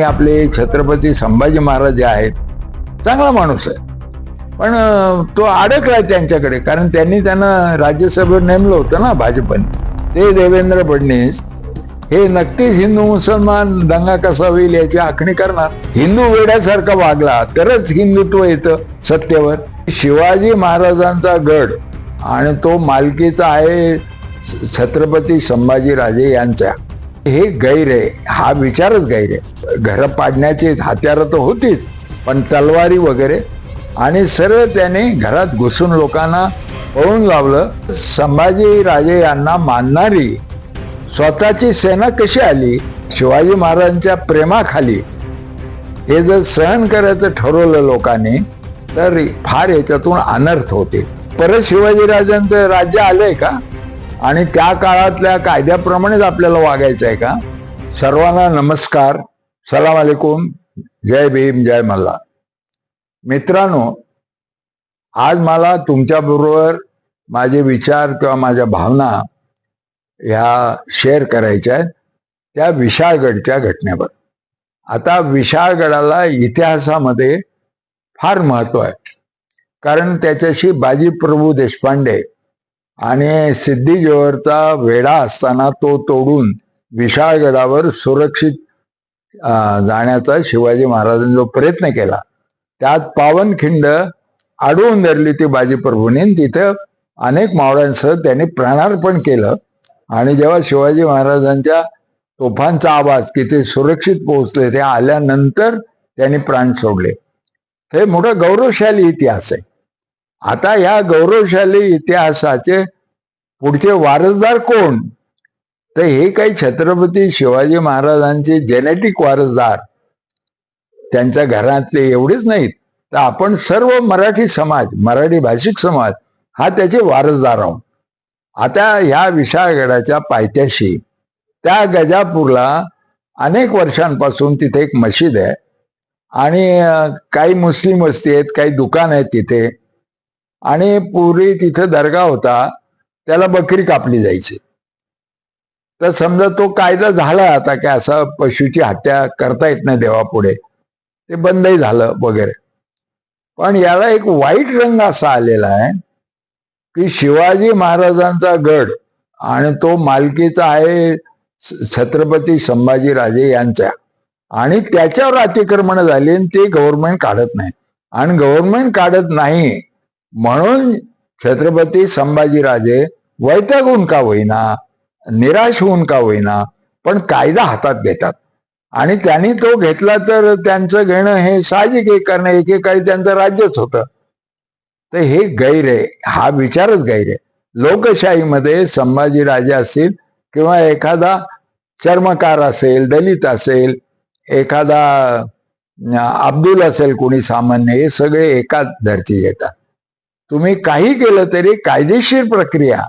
आपले छत्रपती संभाजी महाराज जे आहेत चांगला माणूस आहे. पण तो अडकला त्यांच्याकडे कारण त्यांनी त्यांना राज्यसभेवर नेमलं होतं ना भाजपने. ते देवेंद्र फडणवीस हे नक्कीच हिंदू मुसलमान दंगा कसा होईल याची आखणी करणार. हिंदू वेड्यासारखा वागला तरच हिंदुत्व येतं सत्तेवर. शिवाजी महाराजांचा गड आणि तो मालकीचा आहे छत्रपती संभाजीराजे यांचा. हे गैर आहे हा विचारच गैर. आहे घर पाडण्याची हत्यारं तर होतीच पण तलवारी वगैरे. आणि सरळ त्याने घरात घुसून लोकांना पळून लावलं. संभाजी राजे यांना मानणारी स्वतःची सेना कशी आली? शिवाजी महाराजांच्या प्रेमाखाली. हे जर सहन करायचं ठरवलं लोकांनी तर फार याच्यातून अनर्थ होते. परत शिवाजीराजांचं राज्य आलंय का? आणि त्या काळातल्या कायद्याप्रमाणेच आपल्याला वागायचं आहे का? सर्वांना नमस्कार. सलाम अलैकुम जय भीम जय मल्ला मित्रांनो आज मला तुमच्याबरोबर माझे विचार किंवा माझ्या भावना ह्या शेअर करायच्या आहेत. त्या विशाळगडच्या घटनेवर. आता विशाळगडाला इतिहासामध्ये फार महत्त्व आहे. कारण त्याच्याशी बाजी प्रभू देशपांडे आणि सिद्धी जोहरचा वेढा असताना तो तोडून विशाळगडावर सुरक्षित जाण्याचा शिवाजी महाराजांनी जो प्रयत्न केला. त्यात पावनखिंड अडवून धरली ती बाजी प्रभूंनी तिथं अनेक मावळ्यांसह त्यांनी प्राणार्पण केलं. आणि जेव्हा शिवाजी महाराजांच्या तोफांचा आवाज की ते सुरक्षित पोहोचले ते आल्यानंतर त्यांनी प्राण सोडले. हे मोठा गौरवशाली इतिहास आहे. आता या गौरवशाली इतिहासाचे पुढचे वारसदार कोण? तर हे काही छत्रपती शिवाजी महाराजांचे जेनेटिक वारसदार. त्यांच्या घरातले एवढेच नाहीत. तर आपण सर्व मराठी समाज मराठी भाषिक समाज हा त्याचे वारसदार आहोत. आता ह्या विशाळगडाच्या पायथ्याशी त्या गजापूरला अनेक वर्षांपासून तिथे एक मशीद आहे. आणि काही मुस्लिम वस्ती आहेत काही दुकान आहेत तिथे. आणि पूर्वी तिथे दर्गा होता त्याला बकरी कापली जायची. तर समजा तो कायदा झाला आता काय असा पशुची हत्या करता येत नाही देवापुढे ते बंदही झालं वगैरे. पण याला एक वाईट रंग असा आलेला आहे की शिवाजी महाराजांचा गड आणि तो मालकीचा आहे छत्रपती संभाजीराजे यांच्या आणि त्याच्यावर अतिक्रमण झाली आणि ते गव्हर्नमेंट काढत नाही. आणि गव्हर्नमेंट काढत नाही म्हणून छत्रपती संभाजीराजे वैतागून का होईना निराश होऊन का होईना पण कायदा हातात घेतात. आणि त्यांनी तो घेतला तर त्यांचं घेणं हे साहजिक एक करणं एकेकाळी त्यांचं राज्यच होतं. तर हे गैर आहे हा विचारच गैर आहे. लोकशाहीमध्ये संभाजीराजे असतील किंवा एखादा चर्मकार असेल दलित असेल एखादा अब्दुल असेल कोणी सामान्य हे सगळे एकाच धरती येतात. तुम्ही काही केलं तरी कायदेशीर प्रक्रिया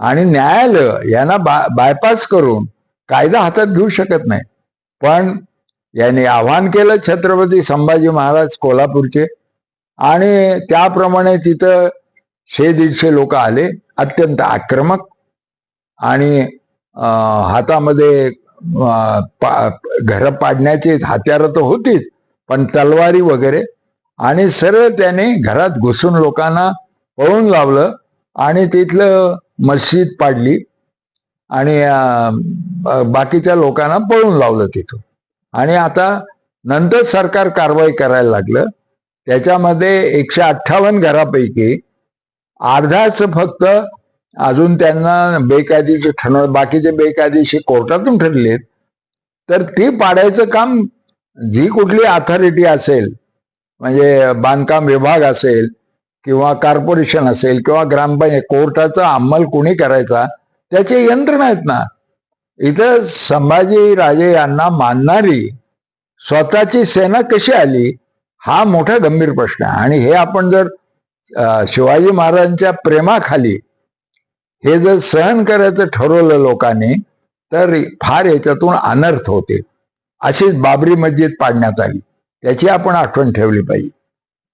आणि न्यायालय यांना बा बायपास करून कायदा हातात घेऊ शकत नाही. पण यांनी आव्हान केलं छत्रपती संभाजी महाराज कोल्हापूरचे आणि त्याप्रमाणे तिथं शे दीडशे लोक आले अत्यंत आक्रमक आणि हातामध्ये पा घरं पाडण्याची हत्यारं तर होतीच पण तलवारी वगैरे आणि सरळ त्याने घरात घुसून लोकांना पळून लावलं आणि तिथलं मस्जिद पाडली आणि बाकीच्या लोकांना पळून लावलं तिथून. आणि आता नंतर सरकार कारवाई करायला लागलं. त्याच्यामध्ये एकशे अठ्ठावन्न घरापैकी अर्धाच फक्त अजून त्यांना बेकायदेशीर ठरव बाकीचे बेकायदेशीर कोर्टातून ठरलेत. तर ते पाडायचं काम जी कुठली अथॉरिटी असेल म्हणजे बांधकाम विभाग असेल किंवा कॉर्पोरेशन असेल किंवा ग्रामपंचायत कोर्टाचा अंमल कोणी करायचा त्याचे यंत्रणा आहेत ना. इथं संभाजी राजे यांना मानणारी स्वतःची सेना कशी आली हा मोठा गंभीर प्रश्न आहे. आणि हे आपण जर शिवाजी महाराजांच्या प्रेमाखाली हे जर सहन करायचं ठरवलं लोकांनी तर फार याच्यातून अनर्थ होतील. अशीच बाबरी मस्जिद पाडण्यात आली. त्याची आपण आठवण ठेवली पाहिजे.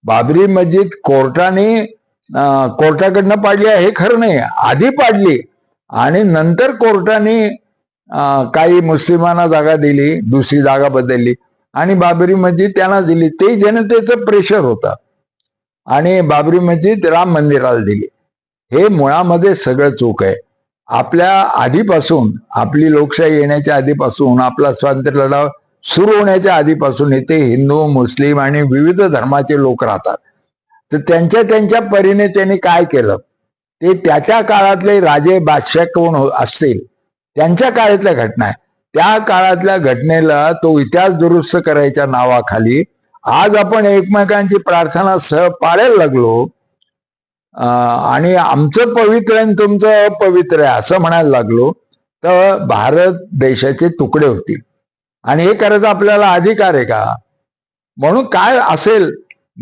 बाबरी मस्जिद कोर्टाने कोर्टाकडनं पाडली आहे हे खरं नाही आधी पाडली आणि नंतर कोर्टाने काही मुस्लिमांना जागा दिली दुसरी जागा बदलली आणि बाबरी मस्जिद त्यांना दिली. ते जनतेचं प्रेशर होतं आणि बाबरी मस्जिद राम मंदिराला दिली. हे मुळामध्ये सगळं चूक आहे. आपल्या आधीपासून आपली लोकशाही येण्याच्या आधीपासून आपला स्वातंत्र्य लढा सुरू होण्याच्या आधीपासून इथे हिंदू मुस्लिम आणि विविध धर्माचे लोक राहतात. तर त्यांच्या त्यांच्या परीने त्यांनी काय केलं? ते त्या त्या काळातले राजे बादशाह कोण हो- असतील? त्यांच्या काळातल्या घटना आहे. त्या काळातल्या घटनेला तो इतिहास दुरुस्त करायच्या नावाखाली आज आपण एकमेकांची प्रार्थना सह पाळायला लागलो आणि आमचं पवित्र आणि तुमचं अपवित्र आहे असं म्हणायला लागलो. तर भारत देशाचे तुकडे होतील. आणि हे करायचा आपल्याला अधिकार आहे का? म्हणून काय असेल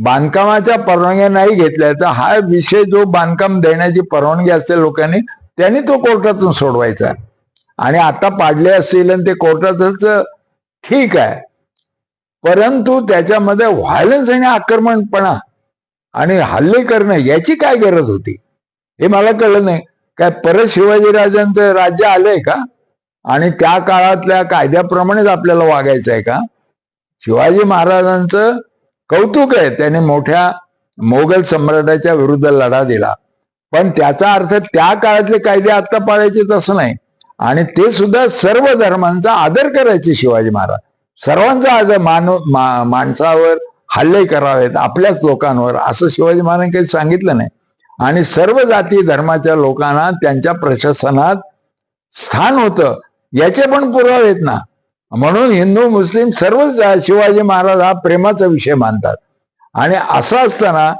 बांधकामाच्या परवानग्या नाही घेतल्या तर हा विषय जो बांधकाम देण्याची परवानगी असते लोकांनी त्यांनी तो कोर्टातून सोडवायचा. आणि आता पाडले असतील आणि ते कोर्टातच ठीक आहे. परंतु त्याच्यामध्ये व्हायलन्स आणि आक्रमणपणा आणि हल्ले करणं याची काय गरज होती? हे मला कळलं नाही. काय परत शिवाजीराजांचं राज्य आलंय का? आणि त्या काळातल्या कायद्याप्रमाणेच आपल्याला वागायचं आहे का? शिवाजी महाराजांचं कौतुक आहे. त्याने मोठ्या मोगल सम्राटाच्या विरुद्ध लढा दिला. पण त्याचा अर्थ त्या काळातले कायदे आता पाळायचे तसं नाही. आणि ते सुद्धा सर्व धर्मांचा आदर करायचे शिवाजी महाराज. सर्वांचा आज मानव मा- माणसावर हल्ले करावेत आपल्याच लोकांवर असं शिवाजी महाराजांनी काही सांगितलं नाही. आणि सर्व जाती धर्माच्या लोकांना त्यांच्या प्रशासनात स्थान होतं. याचे पण पुरावे आहेत ना. म्हणून हिंदू मुस्लिम सर्वच शिवाजी महाराज हा प्रेमाचा विषय मानतात. आणि असं असताना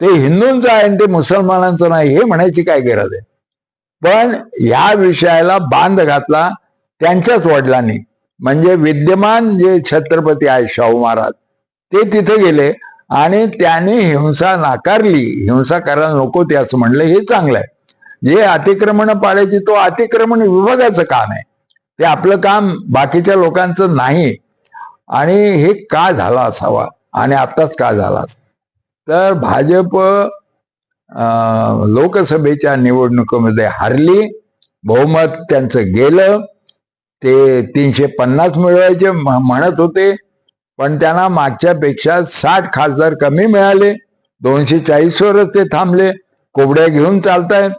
ते हिंदूंचं आहे आणि ते मुसलमानांचं नाही हे म्हणायची काय गरज आहे? पण या विषयाला बांध घातला त्यांच्याच वडिलांनी. म्हणजे विद्यमान जे छत्रपती आहे शाहू महाराज ते तिथे गेले आणि त्यांनी हिंसा नाकारली. हिंसा करायला नको ते असं म्हणलं हे चांगलं आहे. जे अतिक्रमण पाळायची तो अतिक्रमण विभागाचं काम आहे. ते आपलं काम बाकीच्या लोकांचं नाही. आणि हे का झालं असावा? आणि आत्ताच का झाला तर भाजप लोकसभेच्या निवडणुकीमध्ये हारली. बहुमत त्यांचं गेलं. ते तीनशे पन्नास मिळवायचे म- म्हणत होते. पण त्यांना मागच्यापेक्षा साठ खासदार कमी मिळाले. दोनशे चाळीसवरच ते थांबले. कोबड्या घेऊन चालतायत.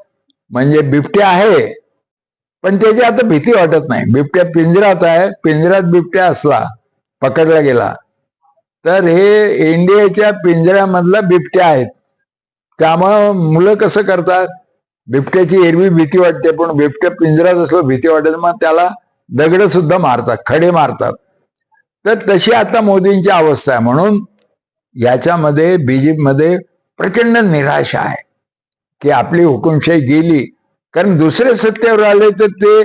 म्हणजे बिबटे आहे. पण त्याची आता भीती वाटत नाही. बिबट्या पिंजरात आहे. पिंजऱ्यात बिबट्या असला पकडला गेला तर हे इंडियाच्या पिंजऱ्यामधला बिबट्या आहेत. त्यामुळं मुलं कसं करतात? बिबट्याची एरवी भीती वाटते पण बिबट्या पिंजऱ्यात असलं भीती वाटत मग त्याला दगड सुद्धा मारतात खडे मारतात. तर तशी आता मोदींची अवस्था आहे. म्हणून याच्यामध्ये बीजेपी मध्ये प्रचंड निराशा आहे की आपली हुकुमशाही गेली कारण दुसरे सत्तेवर आले तर ते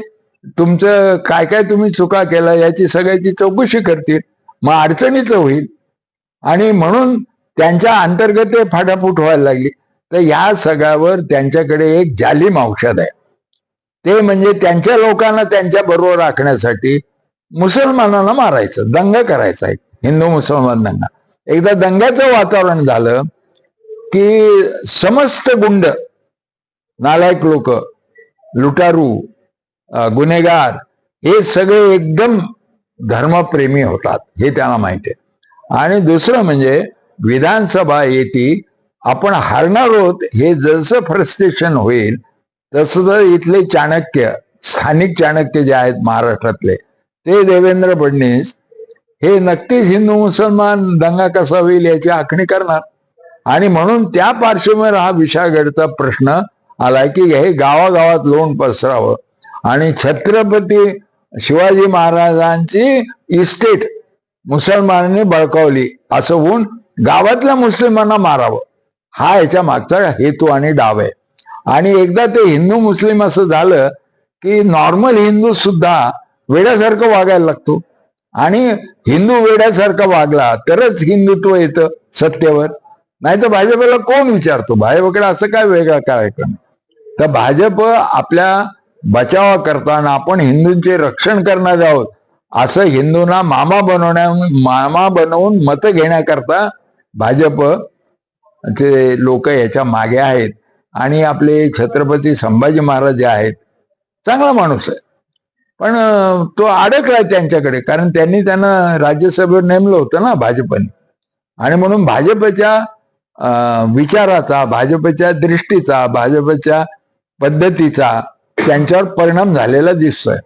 तुमचं काय काय तुम्ही चुका केला याची सगळ्याची चौकशी करतील मग अडचणीचं होईल. आणि म्हणून त्यांच्या अंतर्गत ते फाटाफूट व्हायला लागली. तर या सगळ्यावर त्यांच्याकडे एक जालिम औषध आहे. ते म्हणजे त्यांच्या लोकांना त्यांच्या बरोबर राखण्यासाठी मुसलमानांना मारायचं दंगा करायचा आहे हिंदू मुसलमान दंगा एकदा दंग्याचं वातावरण झालं की समस्त गुंड नालायक लोक लुटारू गुन्हेगार हे सगळे एकदम धर्मप्रेमी होतात हे त्यांना माहिती आहे. आणि दुसरं म्हणजे विधानसभा येते आपण हारणार आहोत हे जसं फ्रस्ट्रेशन होईल तसं इथले चाणक्य स्थानिक चाणक्य जे आहेत महाराष्ट्रातले ते देवेंद्र फडणवीस हे नक्कीच हिंदू मुसलमान दंगा कसा होईल याची आखणी करणार. आणि म्हणून त्या पार्श्वभूमीवर हा विशागडचा प्रश्न आलाय की हे गावागावात लोण पसरावं. आणि छत्रपती शिवाजी महाराजांची इस्टेट मुसलमानांनी बळकावली. असं होऊन गावातल्या मुस्लिमांना मारावं. हा याच्या मागचा हेतू आणि डाव आहे. आणि एकदा ते हिंदू मुस्लिम असं झालं की नॉर्मल हिंदू सुद्धा वेड्यासारखं वागायला लागतो. आणि हिंदू वेड्यासारखा वागला तरच हिंदुत्व येतं सत्तेवर. नाही तर भाजपला कोण विचारतो? भाजपकडे असं काय वेगळा कार्यक्रम? आहे? तर भाजप आपल्या बचावा करताना आपण हिंदूंचे रक्षण करणार आहोत. असं हिंदूंना मामा बनवण्या मामा बनवून मतं घेण्याकरता भाजप चे लोक याच्या मागे आहेत. आणि आपले छत्रपती संभाजी महाराज जे आहेत चांगला माणूस आहे. पण तो अडकला त्यांच्याकडे कारण त्यांनी त्यांना राज्यसभेवर नेमलं होतं ना भाजपने. आणि म्हणून भाजपच्या विचाराचा भाजपच्या दृष्टीचा भाजपच्या पद्धतीचा त्यांच्यावर परिणाम झालेला दिसतोय.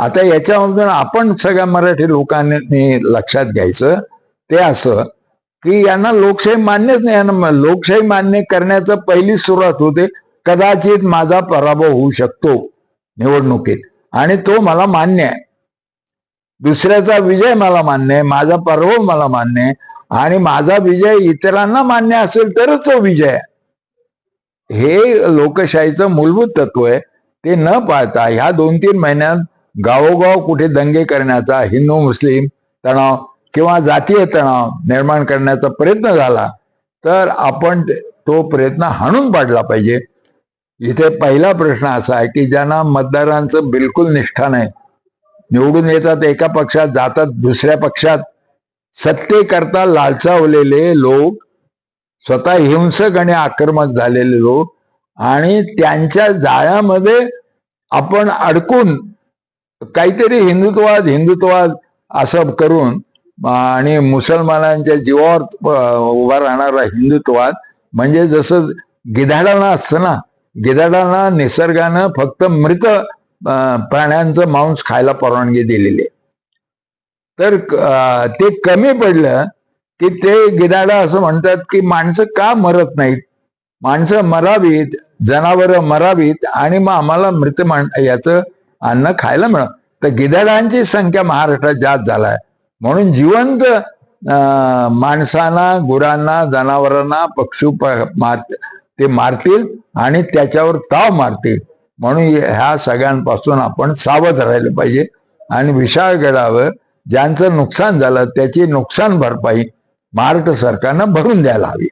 आता याच्यामधून आपण सगळ्या मराठी लोकांनी लक्षात घ्यायचं ते असं की यांना लोकशाही मान्यच नाही. यांना लोकशाही मान्य करण्याचं पहिली सुरुवात होते कदाचित माझा पराभव होऊ शकतो निवडणुकीत. आणि तो मला मान्य आहे. दुसऱ्याचा विजय मला मान्य आहे माझा पराभव मला मान्य आहे. आणि माझा विजय इतरांना मान्य असेल तरच तो विजय आहे. हे लोकशाहीचं मूलभूत तत्व आहे. ते न पाळता ह्या दोन तीन महिन्यात गावोगाव कुठे दंगे करण्याचा हिंदू मुस्लिम तणाव किंवा जातीय तणाव निर्माण करण्याचा प्रयत्न झाला तर आपण तो प्रयत्न हाणून पाडला पाहिजे. इथे पहिला प्रश्न असा आहे की ज्यांना मतदारांचं बिलकुल निष्ठा नाही निवडून येतात एका पक्षात जातात दुसऱ्या पक्षात सत्तेकरता लालचावलेले लोक स्वतः हिंसक आणि आक्रमक झालेले लोक आणि त्यांच्या जाळ्यामध्ये आपण अडकून काहीतरी हिंदुत्ववाद हिंदुत्ववाद असं करून आणि मुसलमानांच्या जीवावर उभा राहणारा हिंदुत्ववाद म्हणजे जसं गिधाडांना असतं ना गिधाडांना निसर्गानं फक्त मृत प्राण्यांचं मांस खायला परवानगी दिलेली आहे. तर ते कमी पडलं की ते गिधाडा असं म्हणतात की माणसं का मरत नाहीत? माणसं मरावीत जनावरं मरावीत आणि मग आम्हाला मृत मान याचं अन्न खायला मिळत. तर गिधाडांची संख्या महाराष्ट्रात जास्त झालाय. म्हणून जिवंत माणसांना गुरांना जनावरांना पक्षू मार ते मारतील आणि त्याच्यावर ताव मारतील. म्हणून ह्या सगळ्यांपासून आपण सावध राहिलं पाहिजे. आणि विशाळगडावर ज्यांचं नुकसान झालं त्याची नुकसान भरपाई महाराष्ट्र सरकारनं भरून द्यायला हवी.